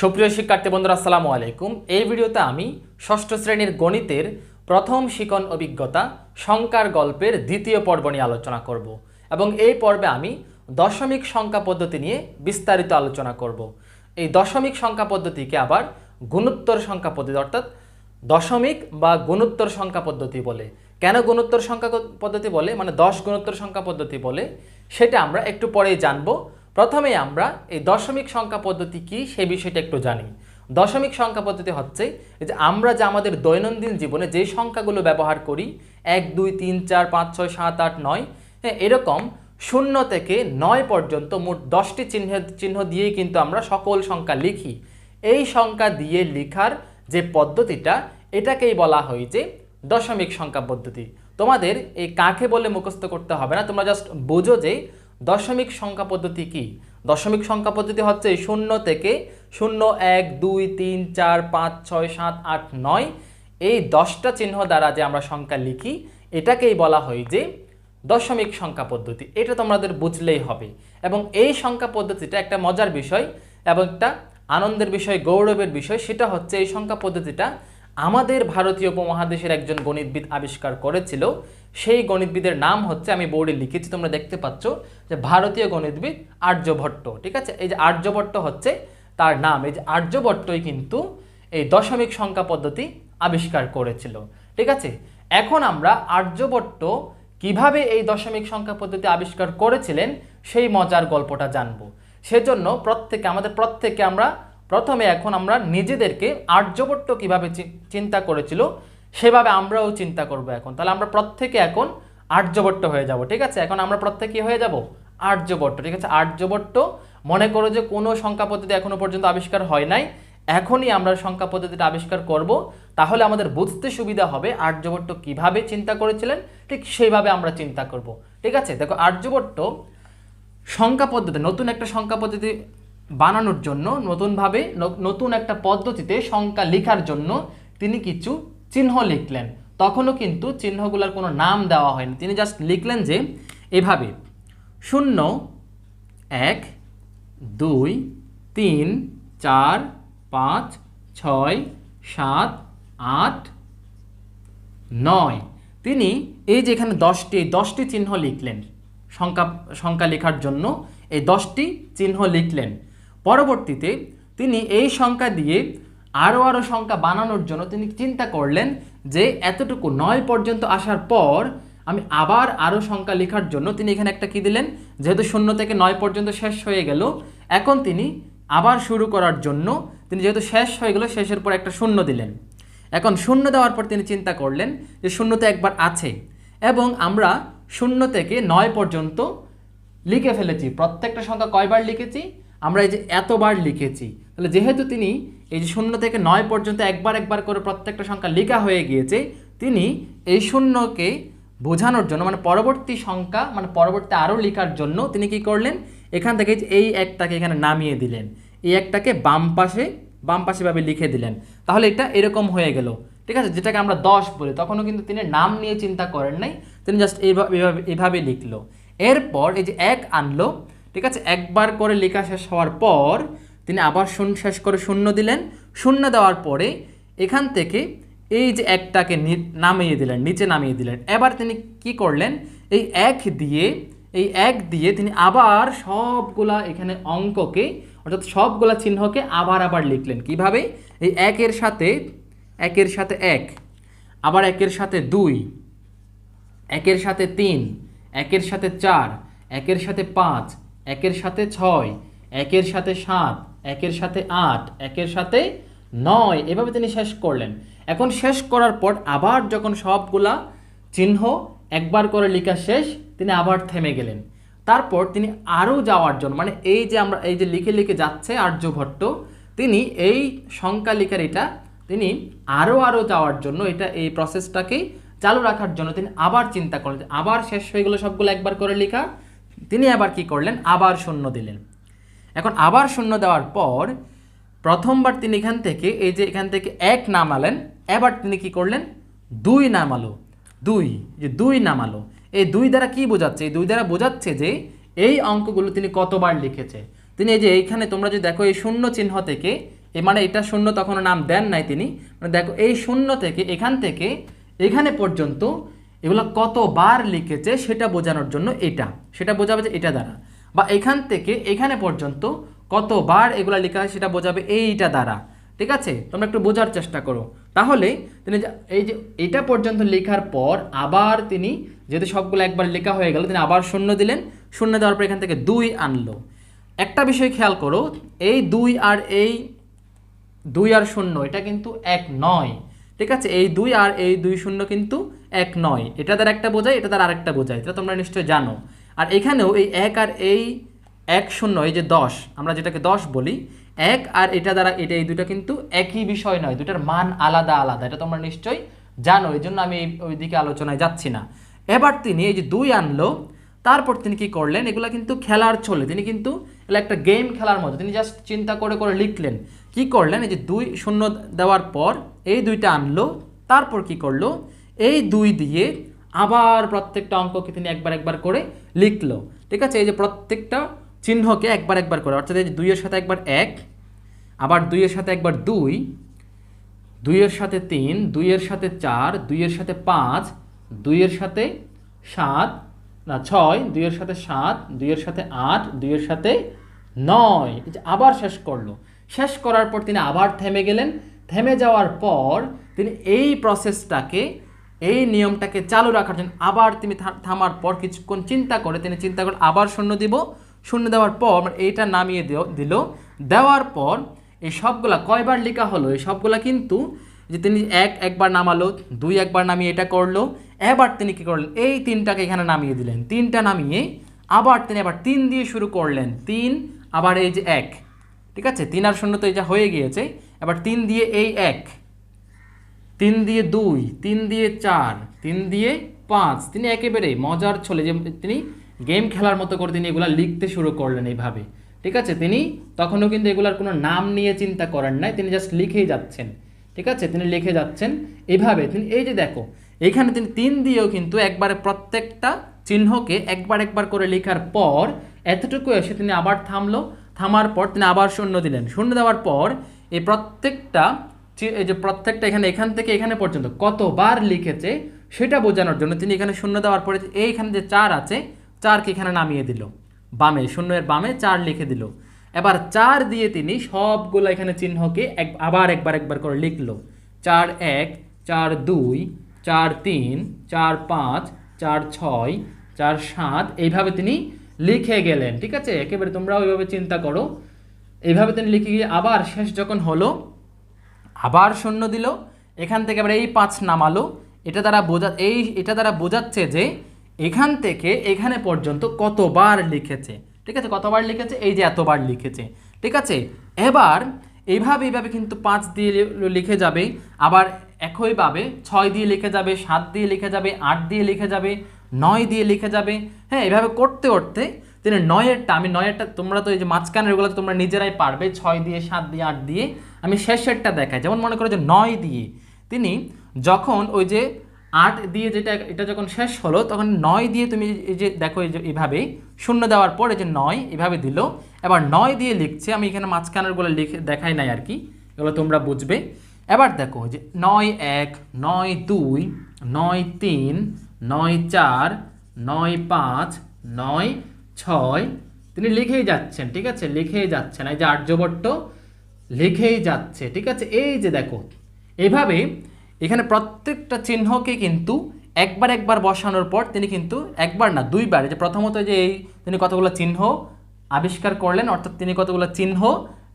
সুপ্রিয় শিক্ষার্থী বন্ধুরা, আসসালামু আলাইকুম। এই ভিডিওতে আমি ষষ্ঠ শ্রেণির গণিতের প্রথম শিকন অভিজ্ঞতা, সংখ্যার গল্পের দ্বিতীয় পর্ব নিয়ে আলোচনা করব এবং এই পর্বে আমি দশমিক সংখ্যা পদ্ধতি নিয়ে বিস্তারিত আলোচনা করব। এই দশমিক সংখ্যা পদ্ধতিকে আবার গুণোত্তর সংখ্যা পদ্ধতি অর্থাৎ দশমিক বা গুণোত্তর সংখ্যা পদ্ধতি বলে। কেন গুণোত্তর সংখ্যা পদ্ধতি বলে? মানে দশ গুণোত্তর সংখ্যা পদ্ধতি বলে, সেটা আমরা একটু পরেই জানব। প্রথমে আমরা এই দশমিক সংখ্যা পদ্ধতি কি সেই বিষয়টা একটু জানি। দশমিক সংখ্যা পদ্ধতি হচ্ছে যে আমরা যে আমাদের দৈনন্দিন জীবনে যে সংখ্যাগুলো ব্যবহার করি, এক, দুই, তিন, চার, পাঁচ, ছয়, সাত, আট, নয় হ্যাঁ এরকম শূন্য থেকে নয় পর্যন্ত মোট দশটি চিহ্ন চিহ্ন দিয়েই কিন্তু আমরা সকল সংখ্যা লিখি। এই সংখ্যা দিয়ে লেখার যে পদ্ধতিটা, এটাকেই বলা হয় যে দশমিক সংখ্যা পদ্ধতি। তোমাদের এই কাকে বলে মুখস্থ করতে হবে না, তোমরা জাস্ট বোঝো যে দশমিক সংখ্যা পদ্ধতি কি? দশমিক সংখ্যা পদ্ধতি হচ্ছে শূন্য থেকে শূন্য, এক, দুই, তিন, চার, পাঁচ, ছয়, সাত, আট, নয়। এই দশটা চিহ্ন দ্বারা যে আমরা সংখ্যা লিখি, এটাকেই বলা হয় যে দশমিক সংখ্যা পদ্ধতি। এটা তোমাদের বুঝলেই হবে। এবং এই সংখ্যা পদ্ধতিটা একটা মজার বিষয় এবং একটা আনন্দের বিষয়, গৌরবের বিষয়। সেটা হচ্ছে এই সংখ্যা পদ্ধতিটা আমাদের ভারতীয় উপমহাদেশের একজন গণিতবিদ আবিষ্কার করেছিল। সেই গণিতবিদের নাম হচ্ছে, আমি বোর্ডে লিখেছি, তোমরা দেখতে পাচ্ছ যে ভারতীয় গণিতবিদ আর্যভট্ট, ঠিক আছে? এই যে আর্যভট্ট হচ্ছে তার নাম। এই যে আর্যভট্টই কিন্তু এই দশমিক সংখ্যা পদ্ধতি আবিষ্কার করেছিল, ঠিক আছে? এখন আমরা আর্যভট্ট কীভাবে এই দশমিক সংখ্যা পদ্ধতি আবিষ্কার করেছিলেন, সেই মজার গল্পটা জানব। সেজন্য প্রত্যেকে, আমাদের প্রত্যেকে আমরা প্রথমে এখন আমরা নিজেদেরকে আর্যভট্ট কীভাবে চিন্তা করেছিল, সেভাবে আমরাও চিন্তা করব এখন। তাহলে আমরা প্রত্যেকে এখন আর্যভট্ট হয়ে যাব, ঠিক আছে? এখন আমরা প্রত্যেকে হয়ে যাব? আর্যভট্ট, ঠিক আছে? আর্যভট্ট, মনে করো যে কোনো সংখ্যা পদ্ধতি এখনও পর্যন্ত আবিষ্কার হয় নাই। এখনই আমরা সংখ্যা পদ্ধতিটা আবিষ্কার করব। তাহলে আমাদের বুঝতে সুবিধা হবে আর্যভট্ট কীভাবে চিন্তা করেছিলেন, ঠিক সেইভাবে আমরা চিন্তা করব। ঠিক আছে? দেখো, আর্যভট্ট সংখ্যা পদ্ধতি, নতুন একটা সংখ্যা পদ্ধতি বানানোর জন্য, নতুনভাবে নতুন একটা পদ্ধতিতে সংখ্যা লেখার জন্য তিনি কিছু চিহ্ন লিখলেন। তখনও কিন্তু চিহ্নগুলোর কোনো নাম দেওয়া হয়নি। তিনি জাস্ট লিখলেন যে, এভাবে, শূন্য, এক, দুই, তিন, চার, পাঁচ, ছয়, সাত, আট, নয়। তিনি এই যে এখানে দশটি দশটি চিহ্ন লিখলেন, সংখ্যা সংখ্যা লেখার জন্য, এই দশটি চিহ্ন লিখলেন। পরবর্তীতে তিনি এই সংখ্যা দিয়ে আরও আরও সংখ্যা বানানোর জন্য তিনি চিন্তা করলেন যে এতটুকু নয় পর্যন্ত আসার পর আমি আবার আরও সংখ্যা লেখার জন্য তিনি এখানে একটা কি দিলেন? যেহেতু শূন্য থেকে নয় পর্যন্ত শেষ হয়ে গেল, এখন তিনি আবার শুরু করার জন্য তিনি যেহেতু শেষ হয়ে গেল, শেষের পর একটা শূন্য দিলেন। এখন শূন্য দেওয়ার পর তিনি চিন্তা করলেন যে শূন্য তো একবার আছে এবং আমরা শূন্য থেকে নয় পর্যন্ত লিখে ফেলেছি। প্রত্যেকটা সংখ্যা কয়বার লিখেছি? আমরা এই যে এতবার লিখেছি, তাহলে যেহেতু তিনি এই যে শূন্য থেকে নয় পর্যন্ত একবার একবার করে প্রত্যেকটা সংখ্যা লেখা হয়ে গিয়েছে, তিনি এই শূন্যকে বোঝানোর জন্য মানে পরবর্তী সংখ্যা মানে পরবর্তী আরও লেখার জন্য তিনি কি করলেন? এখান থেকে এই একটাকে এখানে নামিয়ে দিলেন। এই একটাকে বাম পাশে, বাম পাশেভাবে লিখে দিলেন। তাহলে এটা এরকম হয়ে গেল। ঠিক আছে? যেটাকে আমরা দশ বলি, তখনও কিন্তু তিনি নাম নিয়ে চিন্তা করেন নাই। তিনি জাস্ট এইভাবে এভাবে লিখলো। এরপর এই যে এক আনলো ঠিক আছে? একবার করে লেখা শেষ হওয়ার পর তিনি আবার শূন্য শেষ করে শূন্য দিলেন। শূন্য দেওয়ার পরে এখান থেকে এই যে একটাকে নামিয়ে দিলেন, নিচে নামিয়ে দিলেন। এবার তিনি কি করলেন? এই এক দিয়ে, এই এক দিয়ে তিনি আবার সবগুলা এখানে অঙ্ককে, অর্থাৎ সবগুলা চিহ্নকে আবার আবার লিখলেন। কীভাবে? এই একের সাথে একের সাথে এক, আবার একের সাথে দুই, একের সাথে তিন, একের সাথে চার, একের সাথে পাঁচ একের সাথে ছয়, একের সাথে সাত, একের সাথে আট, একের সাথে নয়। এভাবে তিনি শেষ করলেন। এখন শেষ করার পর আবার যখন সবগুলা চিহ্ন একবার করে লেখা শেষ, তিনি আবার থেমে গেলেন। তারপর তিনি আরও যাওয়ার জন্য মানে এই যে আমরা, এই যে লিখে লিখে যাচ্ছে আর্যভট্ট, তিনি এই সংখ্যা লেখার এটা তিনি আরও আরও যাওয়ার জন্য এটা, এই প্রসেসটাকে চালু রাখার জন্য তিনি আবার চিন্তা করলেন আবার শেষ হয়ে গেলো সবগুলো একবার করে লেখা। তিনি আবার কি করলেন? আবার শূন্য দিলেন। এখন আবার শূন্য দেওয়ার পর প্রথমবার তিনি এখান থেকে, এই যে এখান থেকে এক নামালেন, এবার তিনি কি করলেন? দুই নামালো। দুই, যে দুই নামালো। এই দুই দ্বারা কি বোঝাচ্ছে? এই দুই দ্বারা বোঝাচ্ছে যে এই অঙ্কগুলো তিনি কতবার লিখেছে। তিনি এই যে এইখানে তোমরা যদি দেখো এই শূন্য চিহ্ন থেকে, এ মানে এটা শূন্য তখনও নাম দেন নাই তিনি মানে দেখো এই শূন্য থেকে, এখান থেকে, এখানে পর্যন্ত এগুলো কতবার লিখেছে সেটা বোঝানোর জন্য এটা। সেটা বোঝাবে যে এটা দ্বারা। বা এখান থেকে এখানে পর্যন্ত কতবার এগুলো লেখা হয় সেটা বোঝাবে এইটা দ্বারা। ঠিক আছে? তোমরা একটু বোঝার চেষ্টা করো। তাহলে তিনি এই যে এটা পর্যন্ত লেখার পর আবার তিনি যেহেতু সবগুলো একবার লেখা হয়ে গেল, তিনি আবার শূন্য দিলেন। শূন্য দেওয়ার পর এখান থেকে দুই আনলো। একটা বিষয় খেয়াল করো, এই দুই আর এই দুই আর শূন্য, এটা কিন্তু এক নয়। ঠিক আছে? এই দুই আর এই দুই শূন্য কিন্তু এক নয়। এটা দ্বারা একটা বোঝায়, এটা দ্বারা আরেকটা বোঝায়। এটা তোমরা নিশ্চয়ই জানো। আর এখানেও এই এক আর এই এক শূন্য, এই যে দশ, আমরা যেটাকে দশ বলি, এক আর এটা দ্বারা এটা এই দুটো কিন্তু একই বিষয় নয়। দুটার মান আলাদা আলাদা, এটা তোমরা নিশ্চয়ই জানো। এই জন্য আমি ওই দিকে আলোচনায় যাচ্ছি না। এবার তিনি এই যে দুই আনলো, তারপর তিনি কি করলেন? এগুলো কিন্তু খেলার চলে তিনি কিন্তু একটা গেম খেলার মতো। তিনি জাস্ট চিন্তা করে করে লিখলেন। কি করলেন? এই যে দুই শূন্য দেওয়ার পর এই দুইটা আনলো, তারপর কি করল? এই দুই দিয়ে আবার প্রত্যেকটা অঙ্ককে তিনি একবার একবার করে লিখলো। ঠিক আছে? এই যে প্রত্যেকটা চিহ্নকে একবার একবার করে, অর্থাৎ এই যে দুইয়ের সাথে একবার এক, আবার দুইয়ের সাথে একবার দুই, দুইয়ের সাথে তিন, দুইয়ের সাথে চার, দুইয়ের সাথে পাঁচ, দুইয়ের সাথে সাত, না, ছয়, দুইয়ের সাথে সাত, দুইয়ের সাথে আট, দুইয়ের সাথে নয়। আবার শেষ করল। শেষ করার পর তিনি আবার থেমে গেলেন। থেমে যাওয়ার পর তিনি এই প্রসেসটাকে এই নিয়মটাকে চালু রাখার জন্য আবার তিনি থামার পর কিছুক্ষণ চিন্তা করে তিনি চিন্তা করে আবার শূন্য দিব। শূন্য দেওয়ার পর এইটা নামিয়ে দিল। দেওয়ার পর এই সবগুলা কয়বার লেখা হলো? এই সবগুলা কিন্তু যে তিনি এক, একবার নামালো, দুই, একবার নামিয়ে এটা করল। এবার তিনি কি করলেন? এই তিনটাকে এখানে নামিয়ে দিলেন। তিনটা নামিয়ে আবার তিনি আবার তিন দিয়ে শুরু করলেন। তিন, আবার এই যে এক। ঠিক আছে? তিন আর শূন্য তো এই যা হয়ে গিয়েছে। এবার তিন দিয়ে এই এক, তিন দিয়ে দুই, তিন দিয়ে চার, তিন দিয়ে পাঁচ, তিনি একেবারে মজার ছলে যে তিনি গেম খেলার মতো করে তিনি এগুলা লিখতে শুরু করলেন এইভাবে, ঠিক আছে? তিনি তখনও কিন্তু এগুলার কোনো নাম নিয়ে চিন্তা করেন নাই, তিনি জাস্ট লিখেই যাচ্ছেন, ঠিক আছে? তিনি লিখে যাচ্ছেন এভাবে তিনি এই যে দেখো, এখানে তিনি তিন দিয়েও কিন্তু একবারে প্রত্যেকটা চিহ্নকে একবার একবার করে লেখার পর, এতটুকু এসে তিনি আবার থামলো, থামার পর তিনি আবার শূন্য দিলেন, শূন্য দেওয়ার পর এই প্রত্যেকটা এই যে প্রত্যেকটা এখানে, এখান থেকে এখানে পর্যন্ত কতবার লিখেছে সেটা বোঝানোর জন্য তিনি এখানে শূন্য দেওয়ার পরে এইখানে যে চার আছে, চারকে এখানে নামিয়ে দিল। বামে, শূন্যের বামে চার লিখে দিল। এবার চার দিয়ে তিনি সবগুলো এখানে চিহ্নকে এক, আবার একবার একবার করে লিখলো। চার এক, চার দুই, চার তিন, চার পাঁচ, চার ছয়, চার সাত, এইভাবে তিনি লিখে গেলেন, ঠিক আছে? একেবারে তোমরা ওইভাবে চিন্তা করো। এইভাবে তিনি লিখে গিয়ে আবার শেষ যখন হলো, আবার শূন্য দিল, এখান থেকে আবার এই পাঁচ নামালো। এটা দ্বারা বোঝা, এই, এটা দ্বারা বোঝাচ্ছে যে এখান থেকে এখানে পর্যন্ত কতবার লিখেছে। ঠিক আছে? কতবার লিখেছে? এই যে এতবার লিখেছে। ঠিক আছে? এবার এইভাবে এইভাবে কিন্তু পাঁচ দিয়ে লিখে যাবে। আবার একইভাবে ছয় দিয়ে লিখে যাবে, সাত দিয়ে লিখে যাবে, আট দিয়ে লিখে যাবে, নয় দিয়ে লিখে যাবে। হ্যাঁ এভাবে করতে করতে তিনি নয়েরটা, আমি নয়েরটা তোমরা তো এই যে মাঝখানের ওগুলো তোমরা নিজেরাই পারবে, ছয় দিয়ে, সাত দিয়ে, আট দিয়ে। আমি শেষেরটা দেখাই, যেমন মনে করো যে নয় দিয়ে। তিনি যখন ওই যে আট দিয়ে যেটা, এটা যখন শেষ হলো, তখন নয় দিয়ে তুমি এই যে দেখো এই যে এইভাবে শূন্য দেওয়ার পর এই যে নয় এভাবে দিল। এবার নয় দিয়ে লিখছে, আমি এখানে মাঝখানেরগুলো লিখে দেখাই নাই আর কি, এগুলো তোমরা বুঝবে। এবার দেখো যে নয় এক, নয় দুই, নয় তিন, নয় চার, নয় পাঁচ, নয় ছয়, তিনি লিখেই যাচ্ছেন, ঠিক আছে? লিখেই যাচ্ছেন। এই যে আর্যভট্ট, লিখেই যাচ্ছে, ঠিক আছে? এই যে দেখো, এভাবে এখানে প্রত্যেকটা চিহ্নকে কিন্তু একবার একবার বসানোর পর তিনি কিন্তু একবার না, দুইবার যে প্রথমত যে এই তিনি কতগুলো চিহ্ন আবিষ্কার করলেন, অর্থাৎ তিনি কতগুলো চিহ্ন,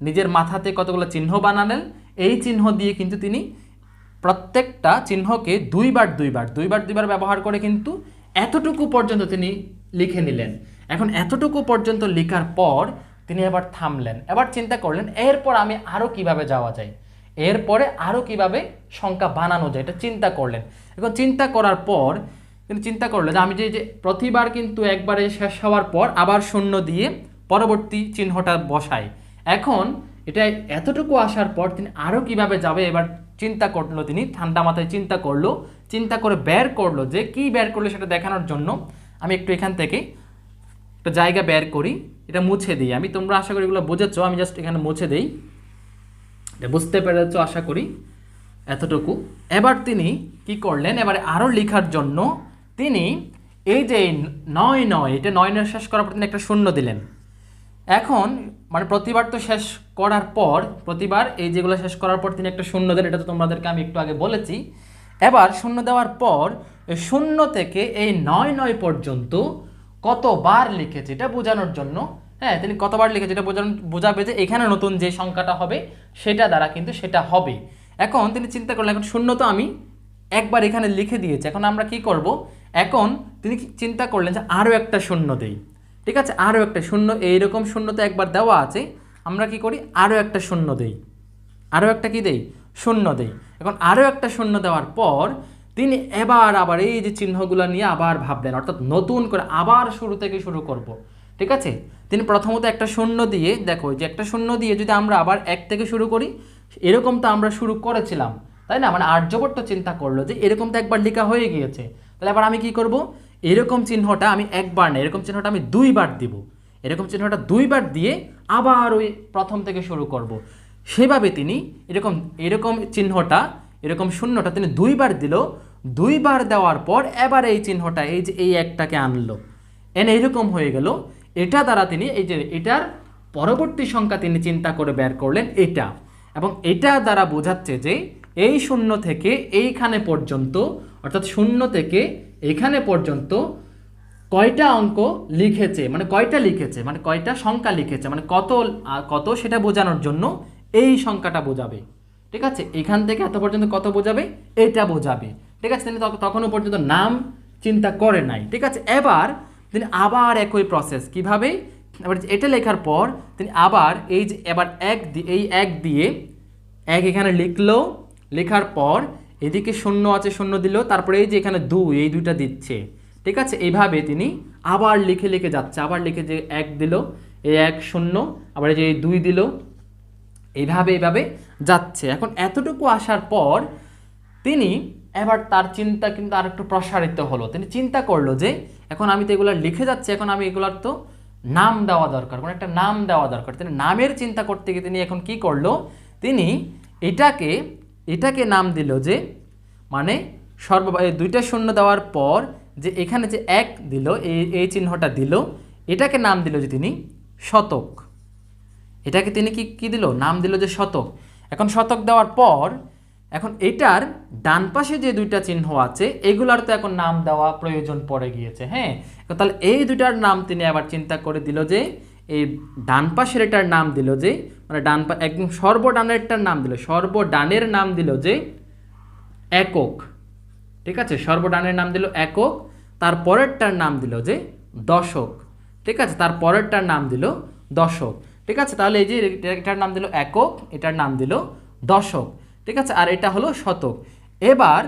নিজের মাথাতে কতগুলো চিহ্ন বানালেন, এই চিহ্ন দিয়ে কিন্তু তিনি প্রত্যেকটা চিহ্নকে দুইবার দুইবার দুইবার দুইবার ব্যবহার করে কিন্তু এতটুকু পর্যন্ত তিনি লিখে নিলেন। এখন এতটুকু পর্যন্ত লেখার পর তিনি এবার থামলেন। এবার চিন্তা করলেন, এরপর আমি আরও কীভাবে যাওয়া যায়? এরপরে আরও কীভাবে সংখ্যা বানানো যায়? এটা চিন্তা করলেন। এখন চিন্তা করার পর তিনি চিন্তা করলেন যে আমি যে যে প্রতিবার কিন্তু একবারে শেষ হওয়ার পর আবার শূন্য দিয়ে পরবর্তী চিহ্নটা বসাই। এখন এটা এতটুকু আসার পর তিনি আরও কীভাবে যাবে? এবার চিন্তা করল তিনি, ঠান্ডা মাথায় চিন্তা করল, চিন্তা করে বের করল যে কি বের করল সেটা দেখানোর জন্য। আমি একটু এখান থেকে একটা জায়গা বের করি, এটা মুছে দিই। আমি তোমরা আশা করি এগুলো বুঝেছ, আমি জাস্ট এখানে মুছে দিই। এটা বুঝতে পেরেছ, আশা করি এতটুকু। এবার তিনি কি করলেন, এবারে আরও লেখার জন্য তিনি এই যে নয় নয়, এটা নয় নয় শেষ করার পর তিনি একটা শূন্য দিলেন। এখন মানে প্রতিবার তো শেষ করার পর, প্রতিবার এই যেগুলো শেষ করার পর তিনি একটা শূন্য দেন, এটা তো তোমাদেরকে আমি একটু আগে বলেছি। এবার শূন্য দেওয়ার পর শূন্য থেকে এই নয় নয় পর্যন্ত কতবার লিখেছে, এটা বোঝানোর জন্য। হ্যাঁ তিনি কতবার লিখেছে, এটা বোঝানো বোঝাবে যে এখানে নতুন যে সংখ্যাটা হবে, সেটা দ্বারা কিন্তু সেটা হবে। এখন তিনি চিন্তা করলেন, এখন শূন্য তো আমি একবার এখানে লিখে দিয়েছি, এখন আমরা কি করব? এখন তিনি চিন্তা করলেন যে আরও একটা শূন্য দেই। ঠিক আছে আরও একটা শূন্য, এইরকম শূন্য তো একবার দেওয়া আছে, আমরা কি করি? আরও একটা শূন্য দেই। আরও একটা কি দেই? শূন্য দেই। এখন আরও একটা শূন্য দেওয়ার পর তিনি এবার আবার এই যে চিহ্নগুলো নিয়ে আবার ভাবলেন, অর্থাৎ নতুন করে আবার শুরু থেকে শুরু করব। ঠিক আছে? তিনি প্রথমত একটা শূন্য দিয়ে, দেখো যে একটা শূন্য দিয়ে যদি আমরা আবার এক থেকে শুরু করি, এরকম তো আমরা শুরু করেছিলাম, তাই না? মানে আর্যভট্ট চিন্তা করল যে এরকম তো একবার লেখা হয়ে গিয়েছে। তাহলে এবার আমি কি করব? এরকম চিহ্নটা আমি একবার না এরকম চিহ্নটা আমি দুইবার দিব। এরকম চিহ্নটা দুইবার দিয়ে আবার ওই প্রথম থেকে শুরু করব। সেভাবে তিনি এরকম এরকম চিহ্নটা এরকম শূন্যটা তিনি দুইবার দিল। দুইবার দেওয়ার পর এবার এই চিহ্নটা, এই যে এই একটাকে আনলো। এনে এরকম হয়ে গেল। এটা দ্বারা তিনি এই যে এটার পরবর্তী সংখ্যা তিনি চিন্তা করে বের করলেন এটা। এবং এটা দ্বারা বোঝাচ্ছে যে এই শূন্য থেকে এইখানে পর্যন্ত, অর্থাৎ শূন্য থেকে এখানে পর্যন্ত কয়টা অঙ্ক লিখেছে মানে কয়টা লিখেছে মানে কয়টা সংখ্যা লিখেছে মানে কত কত সেটা বোঝানোর জন্য এই সংখ্যাটা বোঝাবে। ঠিক আছে? এখান থেকে এত পর্যন্ত কত বোঝাবে? এটা বোঝাবে। ঠিক আছে? তিনি তখ- তখনও পর্যন্ত নাম চিন্তা করে নাই। ঠিক আছে? এবার তিনি আবার একই প্রসেস কীভাবে? এবার এটা লেখার পর তিনি আবার এই যে এবার এক এই এক দিয়ে এক এখানে লিখলো। লেখার পর এদিকে শূন্য আছে, শূন্য দিল। তারপরে এই যে এখানে দুই, এই দুইটা দিচ্ছে। ঠিক আছে? এইভাবে তিনি আবার লিখে লিখে যাচ্ছে। আবার লিখে যে এক দিল, এই এক শূন্য, আবার এই যে দুই দিল। এইভাবে এইভাবে যাচ্ছে। এখন এতটুকু আসার পর তিনি এবার তার চিন্তা কিন্তু আর একটু প্রসারিত হলো। তিনি চিন্তা করল যে, এখন আমি তো এগুলো লিখে যাচ্ছি, এখন আমি এগুলোর তো নাম দেওয়া দরকার, কোনো একটা নাম দেওয়া দরকার। তিনি নামের চিন্তা করতে গিয়ে তিনি এখন কি করল, তিনি এটাকে এটাকে নাম দিল যে মানে সর্ব দুইটা শূন্য দেওয়ার পর যে এখানে যে এক দিল এই এই চিহ্নটা দিল, এটাকে নাম দিল যে তিনি শতক। এটাকে তিনি কি কি দিল? নাম দিল যে শতক। এখন শতক দেওয়ার পর, এখন এটার ডান পাশে যে দুইটা চিহ্ন আছে, এগুলার তো এখন নাম দেওয়া প্রয়োজন পড়ে গিয়েছে হ্যাঁ? তাহলে এই দুইটার নাম তিনি আবার চিন্তা করে দিল যে, এই ডান পাশের এটার নাম দিল যে মানে ডান পা, একদম সর্বডানেরটার নাম দিল, সর্বডানের নাম দিল যে একক। ঠিক আছে? সর্বডানের নাম দিল একক তার পরেরটার নাম দিল যে দশক। ঠিক আছে? তার পরেরটার নাম দিল দশক। ঠিক আছে? তাহলে এই যে এটার নাম দিল একক, এটার নাম দিল দশক। ঠিক আছে? আর এটা হলো শতক। এবার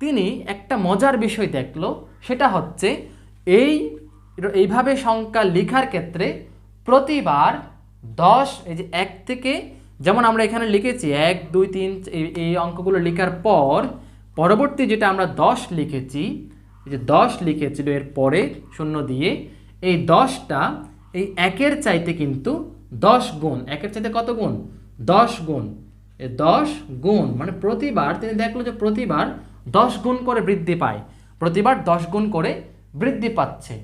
তিনি একটা মজার বিষয় দেখল, সেটা হচ্ছে এই এইভাবে সংখ্যা লেখার ক্ষেত্রে প্রতিবার দশ, এই যে এক থেকে, যেমন আমরা এখানে লিখেছি, এক, দুই, তিন, এই- অঙ্কগুলো লেখার পর পরবর্তী যেটা আমরা দশ লিখেছি, এই যে দশ লিখেছিল এর পরে শূন্য দিয়ে, এই দশটা এই একের চাইতে কিন্তু দশ গুণ, একের চাইতে কত গুণ? দশ গুণ। এই দশ গুণ মানে প্রতিবার তিনি দেখল যে প্রতিবার দশ গুণ করে বৃদ্ধি পায়। প্রতিবার দশ গুণ করে বৃদ্ধি পাচ্ছে।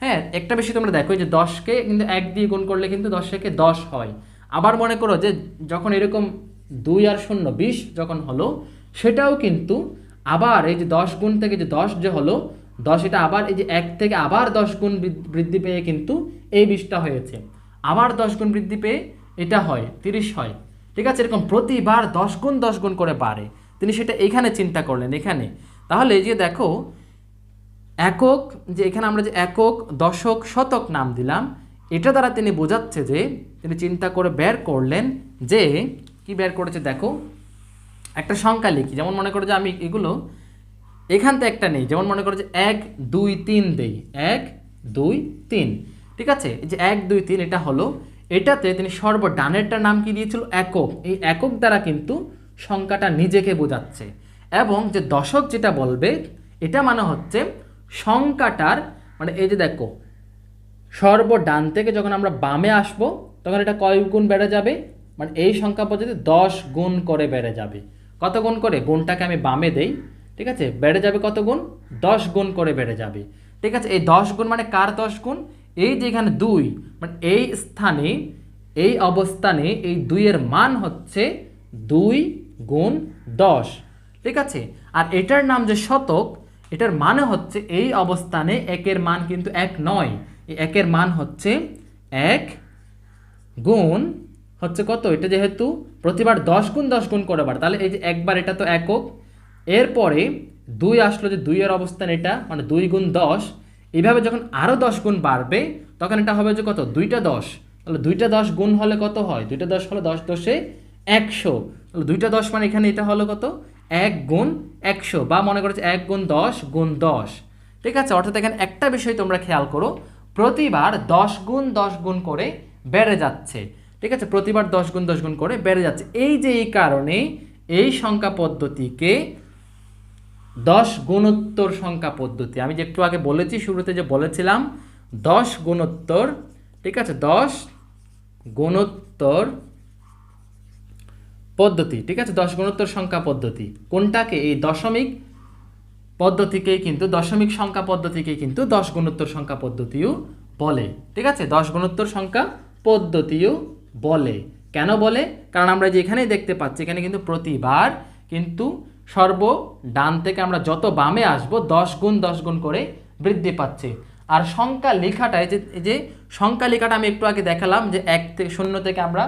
হ্যাঁ একটা বেশি তোমরা দেখো যে দশকে কিন্তু এক দিয়ে গুণ করলে কিন্তু দশ থেকে দশ হয়। আবার মনে করো যে যখন এরকম দুই আর শূন্য, বিশ যখন হলো, সেটাও কিন্তু আবার এই যে দশ গুণ থেকে যে দশ যে হলো, দশ এটা আবার এই যে এক থেকে আবার দশ গুণ বৃদ্ধি পেয়ে কিন্তু এই বিষটা হয়েছে। আবার দশ গুণ বৃদ্ধি পেয়ে এটা হয়, তিরিশ হয়। ঠিক আছে? এরকম প্রতিবার দশ গুণ দশ গুণ করে বাড়ে। তিনি সেটা এখানে চিন্তা করলেন, এখানে। তাহলে যে দেখো, একক, যে এখানে আমরা যে একক, দশক, শতক নাম দিলাম, এটা দ্বারা তিনি বোঝাচ্ছে যে, তিনি চিন্তা করে বের করলেন যে, কি বের করেছে দেখো? একটা সংখ্যা লিখি। যেমন মনে করো যে আমি এগুলো, এখান থেকে একটা নেই। যেমন মনে করো যে এক, দুই, তিন দেই। এক, দুই, তিন। ঠিক আছে? এই যে এক, দুই, তিন, এটা হলো, এটাতে তিনি সর্বডানেরটার নাম কি দিয়েছিল? একক। এই একক দ্বারা কিন্তু সংখ্যাটা নিজেকে বোঝাচ্ছে। এবং যে দশক যেটা বলবে, এটা মানে হচ্ছে সংখ্যাটার মানে এই যে দেখো সর্ব ডান থেকে যখন আমরা বামে আসব, তখন এটা কয় গুণ বেড়ে যাবে? মানে এই সংখ্যা পদ্ধতি দশ গুণ করে বেড়ে যাবে। কত গুণ করে? গুণটাকে আমি বামে দেই, ঠিক আছে? বেড়ে যাবে কত গুণ? দশ গুণ করে বেড়ে যাবে। ঠিক আছে? এই দশ গুণ মানে কার দশ গুণ? এই যে এখানে দুই মানে এই স্থানে, এই অবস্থানে এই দুইয়ের মান হচ্ছে দুই গুণ দশ। ঠিক আছে? আর এটার নাম যে শতক, এটার মানে হচ্ছে এই অবস্থানে একের মান কিন্তু এক নয়। এই একের মান হচ্ছে এক গুণ হচ্ছে কত? এটা যেহেতু প্রতিবার দশ গুণ দশ গুণ করে বার তাহলে এই যে একবার এটা তো একক। এরপরে দুই আসলো যে দুইয়ের অবস্থান এটা মানে দুই গুণ দশ। এইভাবে যখন আরও দশ গুণ বাড়বে, তখন এটা হবে যে কত? দুইটা দশ। তাহলে দুইটা দশ গুণ হলে কত হয়? দুইটা দশ হলে দশ দশে একশো। তাহলে দুইটা দশ মানে এখানে এটা হলো কত? এক গুণ একশো। বা মনে করেছে এক গুণ দশ গুণ দশ। ঠিক আছে? অর্থাৎ এখানে একটা বিষয় তোমরা খেয়াল করো, প্রতিবার দশ গুণ দশ গুণ করে বেড়ে যাচ্ছে। ঠিক আছে? প্রতিবার দশ গুণ দশ গুণ করে বেড়ে যাচ্ছে। এই যে এই কারণে এই সংখ্যা পদ্ধতিকে দশ গুণোত্তর সংখ্যা পদ্ধতি। আমি যে একটু আগে বলেছি, শুরুতে যে বলেছিলাম, দশ গুণোত্তর, ঠিক আছে? দশ গুণোত্তর পদ্ধতি, ঠিক আছে? দশ গুণোত্তর সংখ্যা পদ্ধতি। কোনটাকে? এই দশমিক পদ্ধতিকেই কিন্তু, দশমিক সংখ্যা পদ্ধতিকে কিন্তু দশ গুণোত্তর সংখ্যা পদ্ধতিও বলে, ঠিক আছে? দশ গুণোত্তর সংখ্যা পদ্ধতিও বলে। কেন বলে? কারণ আমরা যে এখানেই দেখতে পাচ্ছি, এখানে কিন্তু প্রতিবার কিন্তু সর্ব ডান থেকে আমরা যত বামে আসব, দশ গুণ দশ গুণ করে বৃদ্ধি পাচ্ছে। আর সংখ্যা লেখাটা যে যে সংখ্যা লেখাটা আমি একটু আগে দেখালাম যে এক থেকে শূন্য থেকে আমরা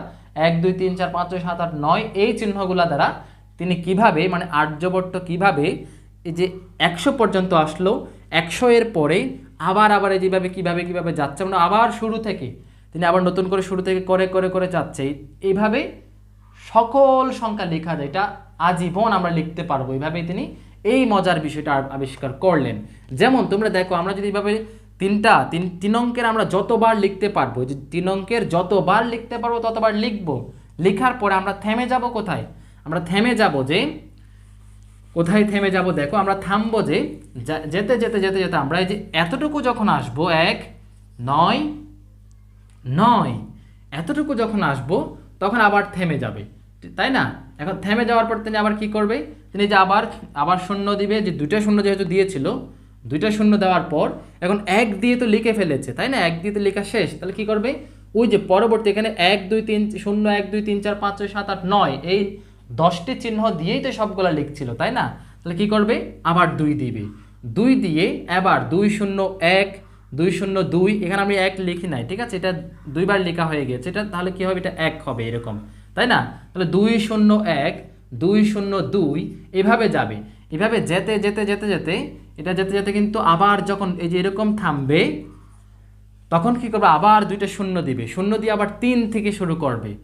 এক, দুই, তিন, চার, পাঁচ, ছয়, সাত, আট, নয়, এই চিহ্নগুলা দ্বারা তিনি কীভাবে মানে আর্যভট্ট কীভাবে এই যে একশো পর্যন্ত আসলো, একশো এর পরে আবার আবার এই যেভাবে, কীভাবে কীভাবে যাচ্ছে মানে আবার শুরু থেকে, তিনি আবার নতুন করে শুরু থেকে করে করে করে যাচ্ছে, এইভাবে সকল সংখ্যা লেখা যায় এটা আজীবন আমরা লিখতে পারব। এইভাবেই তিনি এই মজার বিষয়টা আবিষ্কার করলেন। যেমন তোমরা দেখো, আমরা যদি এইভাবে তিনটা, তিন তিন অঙ্কের আমরা যতবার লিখতে পারব, যে তিন অঙ্কের যতবার লিখতে পারব, ততবার লিখব। লেখার পরে আমরা থেমে যাব কোথায়? আমরা থেমে যাব যে, কোথায় থেমে যাব দেখো, আমরা থামবো যে, যেতে যেতে যেতে যেতে, আমরা এই যে এতটুকু যখন আসব, এক, নয় নয়, এতটুকু যখন আসব, তখন আবার থেমে যাবে। তাই না? এখন থেমে যাওয়ার পর তিনি আবার কি করবে? তিনি যে আবার আবার শূন্য দিবে, যে দুইটা শূন্য যেহেতু দিয়েছিল, দুইটা শূন্য দেওয়ার পর, এখন এক দিয়ে তো লিখে ফেলেছে, তাই না? এক দিয়ে তো লেখা শেষ। তাহলে কি করবে? ওই যে পরবর্তী এখানে এক, দুই, তিন, শূন্য, এক, দুই, তিন, চার, পাঁচ, ছয়, সাত, আট, নয়, এই দশটি চিহ্ন দিয়েই তো সবগুলা লিখছিল, তাই না? তাহলে কি করবে? আবার দুই দিবে। দুই দিয়ে আবার দুই শূন্য এক, দুই শূন্য দুই, এখানে আমি এক লিখি নাই, ঠিক আছে? এটা দুইবার লেখা হয়ে গেছে, এটা তাহলে কি হবে? এটা এক হবে এরকম। তাই না? তাহলে দুই শূন্য এক, দুই শূন্য দুই এভাবে যাবে। এভাবে যেতে যেতে যেতে যেতে, এটা যেতে যেতে কিন্তু আবার যখন এই যে এরকম থামবে, তখন কি করবে? আবার দুইটা শূন্য দিবে। শূন্য দিয়ে আবার তিন থেকে শুরু করবে।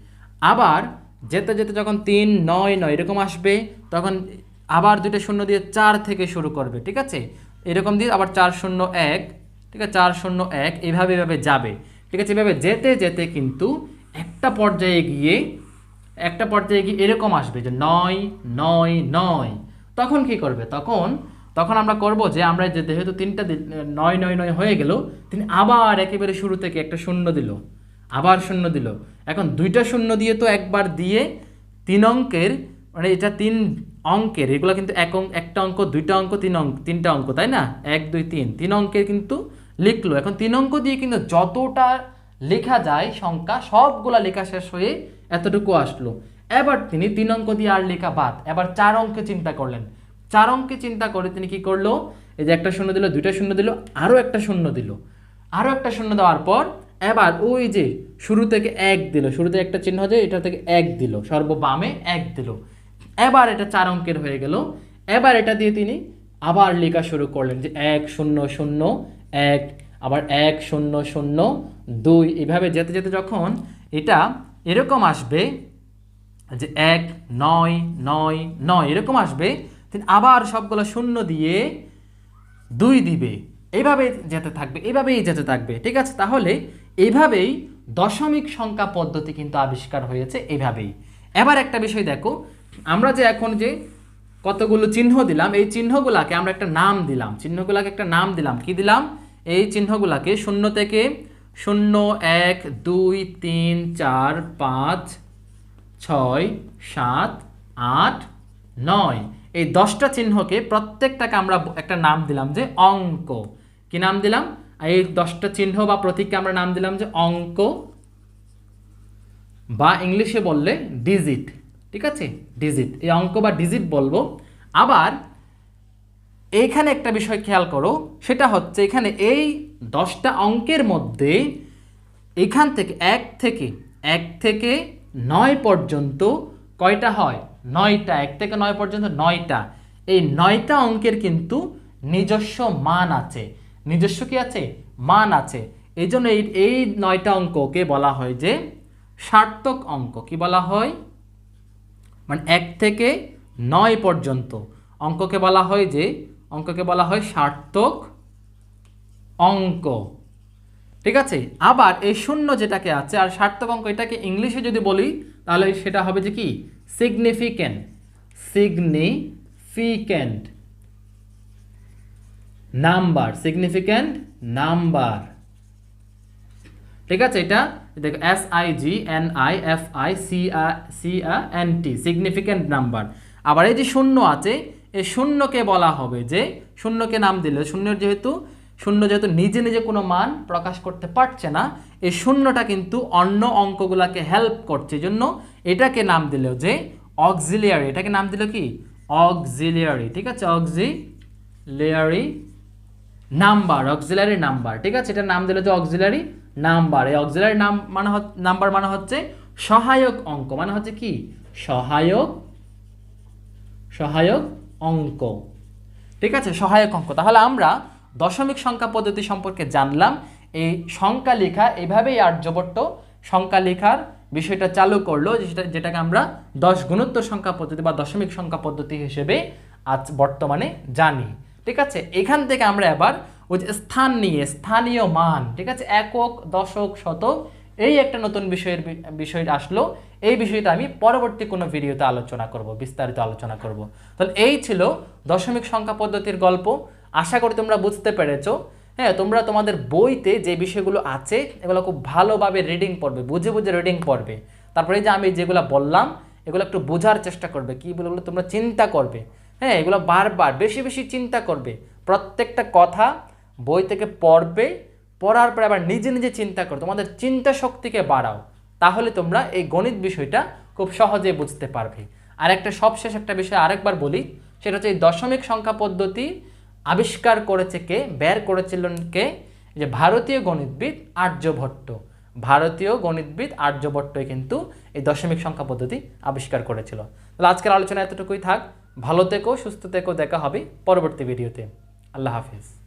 আবার যেতে যেতে যখন তিন, নয় নয় এরকম আসবে, তখন আবার দুইটা শূন্য দিয়ে চার থেকে শুরু করবে, ঠিক আছে? এরকম দিয়ে আবার চার শূন্য এক, ঠিক আছে? চার শূন্য এক এভাবে এভাবে যাবে। ঠিক আছে? এভাবে যেতে যেতে কিন্তু একটা পর্যায়ে গিয়ে একটা পর্যায়ে গিয়ে এরকম আসবে যে নয় নয় নয়। তখন কি করবে? তখন তখন আমরা করব যে আমরা যে যেহেতু তিনটা নয় নয় নয় হয়ে গেল, তিনি আবার একেবারে শুরু থেকে একটা শূন্য দিল, আবার শূন্য দিল। এখন দুইটা শূন্য দিয়ে তো একবার দিয়ে তিন অঙ্কের মানে এটা তিন অঙ্কের, এগুলো কিন্তু এক অঙ্ক একটা অঙ্ক, দুইটা অঙ্ক, তিন অঙ্ক তিনটা অঙ্ক, তাই না? এক, দুই, তিন। তিন অঙ্কের কিন্তু লিখলো। এখন তিন অঙ্ক দিয়ে কিন্তু যতটা লেখা যায়, সংখ্যা সবগুলা লেখা শেষ হয়ে এতটুকু আসলো। এবার তিনি তিন অঙ্ক দিয়ে আর লেখা বাদ। এবার চার অঙ্কে চিন্তা করলেন। চার অঙ্কে চিন্তা করে তিনি কি করল? এই যে একটা শূন্য দিল, দুইটা শূন্য দিল আরও একটা শূন্য দিল। আরও একটা শূন্য দেওয়ার পর এবার ওই যে শুরু থেকে এক দিল শুরুতে একটা চিহ্ন যে এটা থেকে এক দিল, সর্ববামে এক দিল। এবার এটা চার অঙ্কের হয়ে গেল। এবার এটা দিয়ে তিনি আবার লেখা শুরু করলেন যে এক শূন্য শূন্য এক, আবার এক শূন্য শূন্য দুই। এভাবে যেতে যেতে যখন এটা এরকম আসবে যে এক, নয় নয় নয়, এরকম আসবে তিনি আবার সবগুলো শূন্য দিয়ে দুই দিবে। এইভাবে যেতে থাকবে, এভাবেই যেতে থাকবে, ঠিক আছে? তাহলে এইভাবেই দশমিক সংখ্যা পদ্ধতি কিন্তু আবিষ্কার হয়েছে এভাবেই। এবার একটা বিষয় দেখো, আমরা যে এখন যে কতগুলো চিহ্ন দিলাম, এই চিহ্নগুলাকে আমরা একটা নাম দিলাম। চিহ্নগুলাকে একটা নাম দিলাম, কি দিলাম? এই চিহ্নগুলাকে শূন্য থেকে শূন্য, এক, দুই, তিন, চার, পাঁচ, ছয়, সাত, আট, নয়। এই দশটা চিহ্নকে প্রত্যেকটাকে আমরা একটা নাম দিলাম যে অঙ্ক। কি নাম দিলাম? এই দশটা চিহ্ন বা প্রতীককে আমরা নাম দিলাম যে অঙ্ক বা ইংলিশে বললে ডিজিট। ঠিক আছে? ডিজিট। এই অঙ্ক বা ডিজিট বলব। আবার এইখানে একটা বিষয় খেয়াল করো, সেটা হচ্ছে এখানে এই দশটা অঙ্কের মধ্যে এখান থেকে এক থেকে এক থেকে নয় পর্যন্ত কয়টা হয়? নয়টা। এক থেকে নয় পর্যন্ত নয়টা। এই নয়টা অঙ্কের কিন্তু নিজস্ব মান আছে। নিজস্ব কি আছে? মান আছে। এই জন্য এই এই নয়টা অঙ্ককে বলা হয় যে সার্থক অঙ্ক। কি বলা হয়? মানে এক থেকে নয় পর্যন্ত। অঙ্ককে বলা হয় যে, অঙ্ককে বলা হয় সার্থক অঙ্ক। ঠিক আছে? আবার এই শূন্য যেটাকে আছে, আর সার্থক অঙ্ক, এটাকে ইংলিশে যদি বলি, তাহলে সেটা হবে যে কি? Significant significant number significant number ঠিক আছে এটা? দেখো S I G N I F I C C A N T significant number আবার এই যে শূন্য আছে, এই শূন্যকে বলা হবে যে, শূন্যকে নাম দিলে, শূন্যের যেহেতু শূন্য যেহেতু নিজে নিজে কোনো মান প্রকাশ করতে পারছে না এই শূন্যটা কিন্তু অন্য অঙ্কগুলাকে হেল্প করছে। জন্য এটাকে নাম দিল যে অক্সিলিয়ারি এটাকে নাম দিল কি? অক্সিলিয়ারি ঠিক আছে? অক্সিলিয়ারি নাম্বার অক্সিলারি নাম্বার ঠিক আছে? এটা নাম দিল যে অক্সিলারি নাম্বার এই অক্সিলারি নাম মানে নাম্বার মানে হচ্ছে সহায়ক অঙ্ক। মানে হচ্ছে কি? সহায়ক সহায়ক অঙ্ক। ঠিক আছে? সহায়ক অঙ্ক। তাহলে আমরা দশমিক সংখ্যা পদ্ধতি সম্পর্কে জানলাম। এই সংখ্যা লেখা এইভাবেই আর্যভট্ট সংখ্যা লেখার বিষয়টা চালু করল যেটা যেটাকে আমরা দশ গুণোত্তর সংখ্যা পদ্ধতি বা দশমিক সংখ্যা পদ্ধতি হিসেবে আজ বর্তমানে জানি। ঠিক আছে? এখান থেকে আমরা এবার ওই যে স্থান নিয়ে, স্থানীয় মান, ঠিক আছে? একক, দশক, শতক, এই একটা নতুন বিষয়ের বিষয় আসলো। এই বিষয়টা আমি পরবর্তী কোনো ভিডিওতে আলোচনা করব, বিস্তারিত আলোচনা করব। তাহলে এই ছিল দশমিক সংখ্যা পদ্ধতির গল্প। আশা করি তোমরা বুঝতে পেরেছ। হ্যাঁ তোমরা তোমাদের বইতে যে বিষয়গুলো আছে, এগুলো খুব ভালোভাবে রিডিং পড়বে, বুঝে বুঝে রিডিং পড়বে। তারপরে যে আমি যেগুলো বললাম, এগুলো একটু বোঝার চেষ্টা করবে, কি বলে তোমরা চিন্তা করবে। হ্যাঁ এগুলো বারবার, বেশি বেশি চিন্তা করবে। প্রত্যেকটা কথা বই থেকে পড়বে, পড়ার পরে আবার নিজে নিজে চিন্তা করো, তোমাদের চিন্তা শক্তিকে বাড়াও। তাহলে তোমরা এই গণিত বিষয়টা খুব সহজে বুঝতে পারবে। আর একটা সবশেষ একটা বিষয় আরেকবার বলি, সেটা হচ্ছে এই দশমিক সংখ্যা পদ্ধতি আবিষ্কার করেছে কে? বের করেছিলেন কে? যে ভারতীয় গণিতবিদ আর্যভট্ট ভারতীয় গণিতবিদ আর্যভট্টই কিন্তু এই দশমিক সংখ্যা পদ্ধতি আবিষ্কার করেছিল। তাহলে আজকের আলোচনা এতটুকুই থাক। ভালো থেকো, সুস্থ থেকো, দেখা হবে পরবর্তী ভিডিওতে। আল্লাহ হাফিজ।